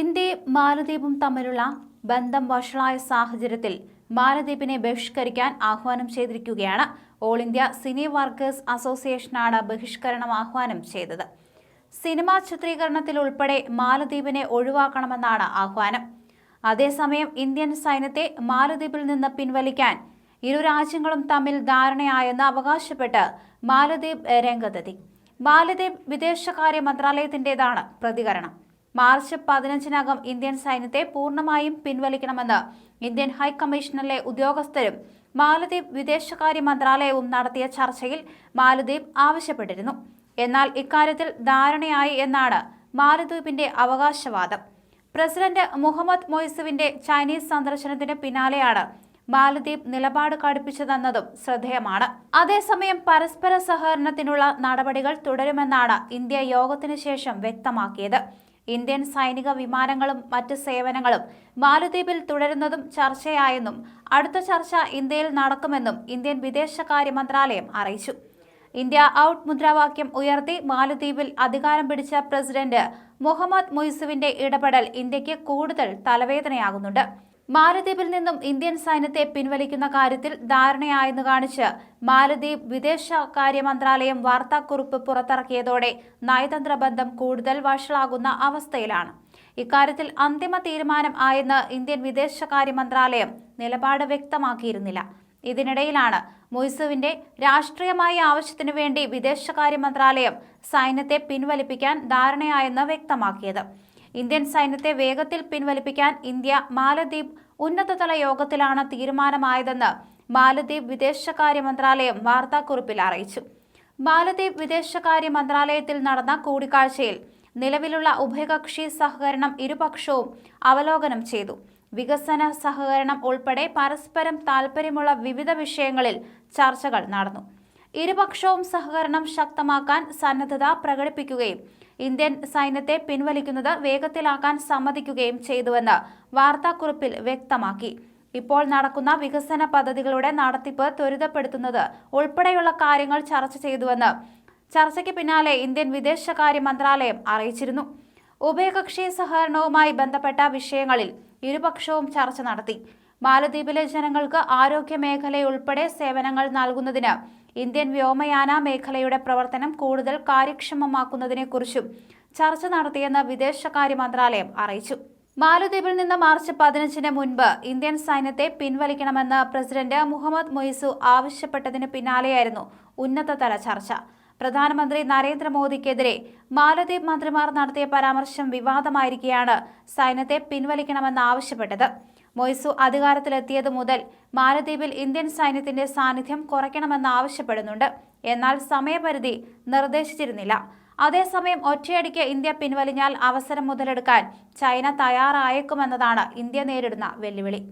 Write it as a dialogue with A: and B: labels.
A: ഇന്ത്യയും മാലദ്വീപും തമ്മിലുള്ള ബന്ധം വഷളായ സാഹചര്യത്തിൽ മാലദ്വീപിനെ ബഹിഷ്കരിക്കാൻ ആഹ്വാനം ചെയ്തിരിക്കുകയാണ്. ഓൾ ഇന്ത്യ സിനി വർക്കേഴ്സ് അസോസിയേഷനാണ് ബഹിഷ്കരണം ആഹ്വാനം ചെയ്തത്. സിനിമാ ചിത്രീകരണത്തിൽ ഉൾപ്പെടെ മാലദ്വീപിനെ ഒഴിവാക്കണമെന്നാണ് ആഹ്വാനം. അതേസമയം ഇന്ത്യൻ സൈന്യത്തെ മാലദ്വീപിൽ നിന്ന് പിൻവലിക്കാൻ ഇരു രാജ്യങ്ങളും തമ്മിൽ ധാരണയായെന്ന് അവകാശപ്പെട്ട് മാലദ്വീപ് രംഗത്തെത്തി. മാലദ്വീപ് വിദേശകാര്യ മന്ത്രാലയത്തിന്റേതാണ് പ്രതികരണം. മാർച്ച് പതിനഞ്ചിനകം ഇന്ത്യൻ സൈന്യത്തെ പൂർണമായും പിൻവലിക്കണമെന്ന് ഇന്ത്യൻ ഹൈക്കമ്മീഷനിലെ ഉദ്യോഗസ്ഥരും മാലദ്വീപ് വിദേശകാര്യ മന്ത്രാലയവും നടത്തിയ ചർച്ചയിൽ മാലദ്വീപ് ആവശ്യപ്പെട്ടിരുന്നു. എന്നാൽ ഇക്കാര്യത്തിൽ ധാരണയായി എന്നാണ് മാലദ്വീപിന്റെ അവകാശവാദം. പ്രസിഡന്റ് മുഹമ്മദ് മൊയ്സുവിന്റെ ചൈനീസ് സന്ദർശനത്തിന് പിന്നാലെയാണ് മാലദ്വീപ് നിലപാട് കടുപ്പിച്ചതെന്നതും ശ്രദ്ധേയമാണ്. അതേസമയം പരസ്പര സഹകരണത്തിനുള്ള നടപടികൾ തുടരുമെന്നാണ് ഇന്ത്യ യോഗത്തിന് ശേഷം വ്യക്തമാക്കിയത്. ഇന്ത്യൻ സൈനിക വിമാനങ്ങളും മറ്റ് സേവനങ്ങളും മാലദ്വീപിൽ തുടരുന്നതും ചർച്ചയായെന്നും അടുത്ത ചർച്ച ഇന്ത്യയിൽ നടക്കുമെന്നും ഇന്ത്യൻ വിദേശകാര്യ മന്ത്രാലയം അറിയിച്ചു. ഇന്ത്യ ഔട്ട് മുദ്രാവാക്യം ഉയർത്തി മാലദ്വീപിൽ അധികാരം പിടിച്ച പ്രസിഡന്റ് മുഹമ്മദ് മൊയ്സുവിന്റെ ഇടപെടൽ ഇന്ത്യയ്ക്ക് കൂടുതൽ തലവേദനയാകുന്നുണ്ട്. മാലദ്വീപിൽ നിന്നും ഇന്ത്യൻ സൈന്യത്തെ പിൻവലിക്കുന്ന കാര്യത്തിൽ ധാരണയായെന്ന് കാണിച്ച് മാലദ്വീപ് വിദേശകാര്യ മന്ത്രാലയം വാർത്താക്കുറിപ്പ് പുറത്തിറക്കിയതോടെ നയതന്ത്ര ബന്ധം കൂടുതൽ വഷളാകുന്ന അവസ്ഥയിലാണ്. ഇക്കാര്യത്തിൽ അന്തിമ തീരുമാനം ആയെന്ന് ഇന്ത്യൻ വിദേശകാര്യ മന്ത്രാലയം നിലപാട് വ്യക്തമാക്കിയിരുന്നില്ല. ഇതിനിടയിലാണ് മൊയ്സുവിന്റെ രാഷ്ട്രീയമായ ആവശ്യത്തിനു വേണ്ടി വിദേശകാര്യ മന്ത്രാലയം സൈന്യത്തെ പിൻവലിപ്പിക്കാൻ ധാരണയായെന്ന് വ്യക്തമാക്കിയത്. ഇന്ത്യൻ സൈന്യത്തെ വേഗത്തിൽ പിൻവലിപ്പിക്കാൻ ഇന്ത്യ മാലദ്വീപ് ഉന്നതതല യോഗത്തിലാണ് തീരുമാനമായതെന്ന് മാലദ്വീപ് വിദേശകാര്യ മന്ത്രാലയം വാർത്താക്കുറിപ്പിൽ അറിയിച്ചു. മാലദ്വീപ് വിദേശകാര്യ മന്ത്രാലയത്തിൽ നടന്ന കൂടിക്കാഴ്ചയിൽ നിലവിലുള്ള ഉഭയകക്ഷി സഹകരണം ഇരുപക്ഷവും അവലോകനം ചെയ്തു. വികസന സഹകരണം ഉൾപ്പെടെ പരസ്പരം താൽപ്പര്യമുള്ള വിവിധ വിഷയങ്ങളിൽ ചർച്ചകൾ നടന്നു. ഇരുപക്ഷവും സഹകരണം ശക്തമാക്കാൻ സന്നദ്ധത പ്രകടിപ്പിക്കുകയും ഇന്ത്യൻ സൈന്യത്തെ പിൻവലിക്കുന്നത് വേഗത്തിലാക്കാൻ സമ്മതിക്കുകയും ചെയ്തുവെന്ന് വാർത്താക്കുറിപ്പിൽ വ്യക്തമാക്കി. ഇപ്പോൾ നടക്കുന്ന വികസന പദ്ധതികളുടെ നടത്തിപ്പ് ത്വരിതപ്പെടുത്തുന്നത് ഉൾപ്പെടെയുള്ള കാര്യങ്ങൾ ചർച്ച ചെയ്തുവെന്ന് ചർച്ചയ്ക്ക് പിന്നാലെ ഇന്ത്യൻ വിദേശകാര്യ മന്ത്രാലയം അറിയിച്ചിരുന്നു. ഉഭയകക്ഷി സഹകരണവുമായി ബന്ധപ്പെട്ട വിഷയങ്ങളിൽ ഇരുപക്ഷവും ചർച്ച നടത്തി. മാലദ്വീപിലെ ജനങ്ങൾക്ക് ആരോഗ്യ മേഖലയുൾപ്പെടെ സേവനങ്ങൾ നൽകുന്നതിന് ഇന്ത്യൻ വ്യോമയാന മേഖലയുടെ പ്രവർത്തനം കൂടുതൽ കാര്യക്ഷമമാക്കുന്നതിനെക്കുറിച്ചും ചർച്ച നടത്തിയെന്ന് വിദേശകാര്യ മന്ത്രാലയം അറിയിച്ചു. മാലദ്വീപിൽ നിന്ന് മാർച്ച് പതിനഞ്ചിന് മുൻപ് ഇന്ത്യൻ സൈന്യത്തെ പിൻവലിക്കണമെന്ന് പ്രസിഡന്റ് മുഹമ്മദ് മൊയ്സു ആവശ്യപ്പെട്ടതിന് പിന്നാലെയായിരുന്നു ഉന്നതതല ചർച്ച. പ്രധാനമന്ത്രി നരേന്ദ്രമോദിക്കെതിരെ മാലദ്വീപ് മന്ത്രിമാർ നടത്തിയ പരാമർശം വിവാദമായിരിക്കെയാണ് സൈന്യത്തെ പിൻവലിക്കണമെന്ന് ആവശ്യപ്പെട്ടത്. മൊയ്സു അധികാരത്തിലെത്തിയതു മുതൽ മാലദ്വീപിൽ ഇന്ത്യൻ സൈന്യത്തിന്റെ സാന്നിധ്യം കുറയ്ക്കണമെന്ന് ആവശ്യപ്പെടുന്നുണ്ട്. എന്നാൽ സമയപരിധി നിർദ്ദേശിച്ചിരുന്നില്ല. അതേസമയം ഒറ്റയടിക്ക് ഇന്ത്യ പിൻവലിഞ്ഞാൽ അവസരം മുതലെടുക്കാൻ ചൈന തയ്യാറായേക്കുമെന്നതാണ് ഇന്ത്യ നേരിടുന്ന വെല്ലുവിളി.